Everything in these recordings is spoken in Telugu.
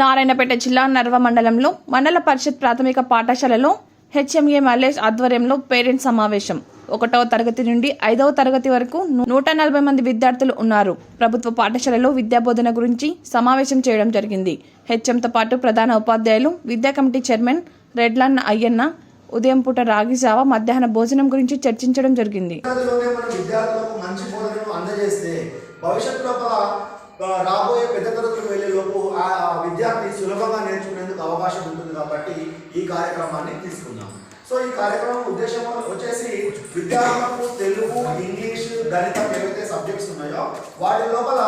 నారాయణపేట జిల్లా నర్వ మండలంలో మండల పరిషత్ ప్రాథమిక పాఠశాలలో హెచ్ఎంఏ మల్లేష్ ఆధ్వర్యంలో పేరెంట్స్ సమావేశం. ఒకటవ తరగతి నుండి ఐదవ తరగతి వరకు నూట నలభై మంది విద్యార్థులు ఉన్నారు. ప్రభుత్వ పాఠశాలలో విద్యాబోధన గురించి సమావేశం చేయడం జరిగింది. హెచ్ఎంతో పాటు ప్రధాన ఉపాధ్యాయులు విద్యా కమిటీ చైర్మన్ రెడ్లన్న అయ్యన్న ఉదయం పూట రాగి జావ మధ్యాహ్న భోజనం గురించి చర్చించడం జరిగింది. తరగతిలోనే లోపల రాబోయే పెద్ద తరగతులకు వెళ్ళే లోపు ఆ ఆ విద్యార్థి సులభంగా నేర్చుకునేందుకు అవకాశం ఉంటుంది కాబట్టి ఈ కార్యక్రమాన్ని తీసుకున్నాం సో ఈ కార్యక్రమం ఉద్దేశం వచ్చేసి విద్యార్థులకు తెలుగు ఇంగ్లీష్ గణితం ఏవైతే సబ్జెక్ట్స్ ఉన్నాయో వాటి లోపల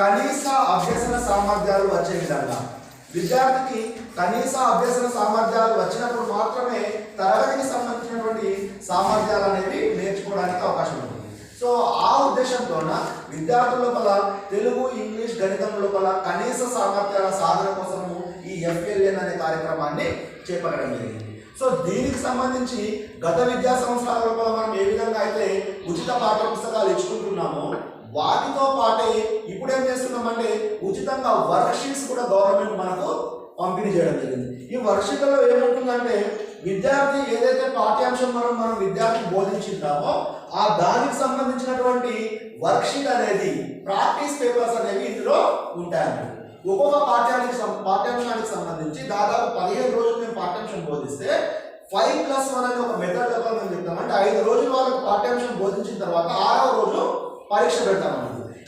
కనీస అభ్యసన సామర్థ్యాలు వచ్చే విధంగా. విద్యార్థికి కనీస అభ్యసన సామర్థ్యాలు వచ్చినప్పుడు మాత్రమే తరగతికి సంబంధించినటువంటి సామర్థ్యాలు అనేవి నేర్చుకోవడానికి అవకాశం ఉంటుంది సో ఆ ఉద్దేశంతోన విద్యార్థుల లోపల తెలుగు ఇంగ్లీష్ గణితం లోపల కనీస సామర్థ్యాల సాధన కోసము ఈ ఎఫ్ఎల్ఎన్ అనే కార్యక్రమాన్ని చేపట్టడం జరిగింది. సో దీనికి సంబంధించి గత విద్యా సంవత్సరాల లోపల మనం ఏ విధంగా అయితే ఉచిత పాఠ్య పుస్తకాలు ఇచ్చుకుంటున్నామో వాటితో పాటే ఇప్పుడు ఏం చేస్తున్నామంటే ఉచితంగా వర్క్షీట్స్ కూడా గవర్నమెంట్ మనకు పంపిణీ చేయడం జరిగింది. ఈ వర్క్షీట్లలో ఏముంటుందంటే విద్యార్థి ఏదైతే పాఠ్యాంశం మనం మనం విద్యార్థి బోధించిందామో ఆ దానికి సంబంధించినటువంటి వర్క్షీట్ అనేది ప్రాక్టీస్ పేపర్స్ అనేవి ఇందులో ఉంటాయండి. ఒక్కొక్క పాఠ్యానికి పాఠ్యాంశానికి సంబంధించి దాదాపు పదిహేను రోజులు మేము పాఠ్యాంశం బోధిస్తే ఫైవ్ ప్లస్ వన్ అనే ఒక మెథడ్ లోపల మేము చెప్తామంటే ఐదు రోజులు వాళ్ళకి పాఠ్యాంశం బోధించిన తర్వాత ఆరో రోజు పరీక్ష పెడతాం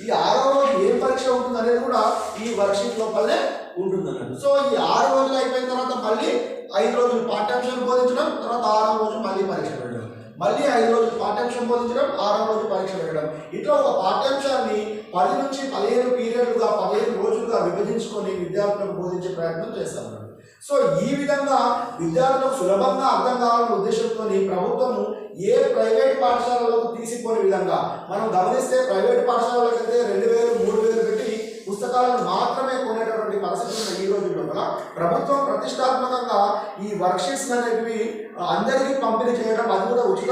ఈ ఆరో రోజు ఏం పరీక్ష ఉంటుంది అనేది కూడా ఈ వర్క్షీట్ లోపలనే ఉంటుంది. సో ఈ ఆరు రోజులు అయిపోయిన తర్వాత మళ్ళీ ఐదు రోజులు పాఠ్యాంశం బోధించడం తర్వాత ఆరో రోజు మళ్ళీ పరీక్ష పెట్టడం. మళ్ళీ ఐదు రోజులు పాఠ్యాంశం బోధించడం ఆరో రోజు పరీక్ష పెట్టడం. ఇట్లా ఒక పాఠ్యాంశాన్ని పది నుంచి పదిహేను పీరియడ్లుగా పదిహేను రోజులుగా విభజించుకొని విద్యార్థులకు బోధించే ప్రయత్నం చేస్తాం సో ఈ విధంగా విద్యార్థులకు సులభంగా అర్థం కావాలనే ఉద్దేశంతో ప్రభుత్వము ఏ ప్రైవేట్ పాఠశాలలకు తీసిపోని విధంగా మనం గమనిస్తే ప్రైవేట్ పాఠశాలలకైతే రెండు వేలు మూడు వేలు పుస్తకాలను మాత్రమే కొనేటటువంటి పరిస్థితి ఉన్న ఈ రోజు లోపల. ప్రభుత్వం ప్రతిష్టాత్మకంగా ఈ వర్క్షీట్స్ అనేటివి అందరికీ పంపిణీ చేయడం అది కూడా ఉచిత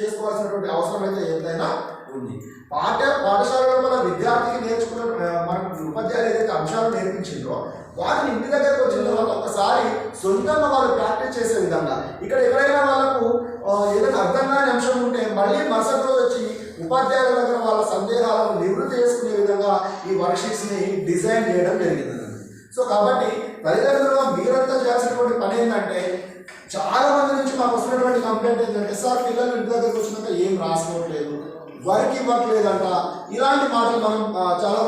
చేసుకోవాల్సినటువంటి అవసరం అయితే ఎంతైనా ఉంది. పాఠ్య పాఠశాలలో మన విద్యార్థికి నేర్చుకున్న మన ఉపాధ్యాయులు ఏదైతే అంశాలు నేర్పించిందో వారిని ఇంటి దగ్గరకు వచ్చిన తర్వాత ఒకసారి సొంతంగా వాళ్ళు ప్రాక్టీస్ చేసే విధంగా ఇక్కడ ఎవరైనా వాళ్ళకు ఏదైనా అర్థం కాని అంశం ఉంటే మళ్ళీ మరుసటి రోజు వచ్చి ఉపాధ్యాయుల దగ్గర వాళ్ళ సందేహాలను నివృత్తి చేసుకునే విధంగా ఈ వర్క్షీట్స్ని డిజైన్ చేయడం జరిగింది. సో కాబట్టి తల్లిదండ్రులుగా మీరంతా చేయాల్సినటువంటి పని ఏంటంటే చాలా మంది నుంచి మాకు వస్తున్నటువంటి కంప్లైంట్ ఏంటంటే సార్ పిల్లలు ఇంటి దగ్గరకు వచ్చినాక ఏం రాసుకోవట్లేదు? వర్క్ ఇవ్వట్లేదంట. ఇలాంటి మాటలు మనం చాలా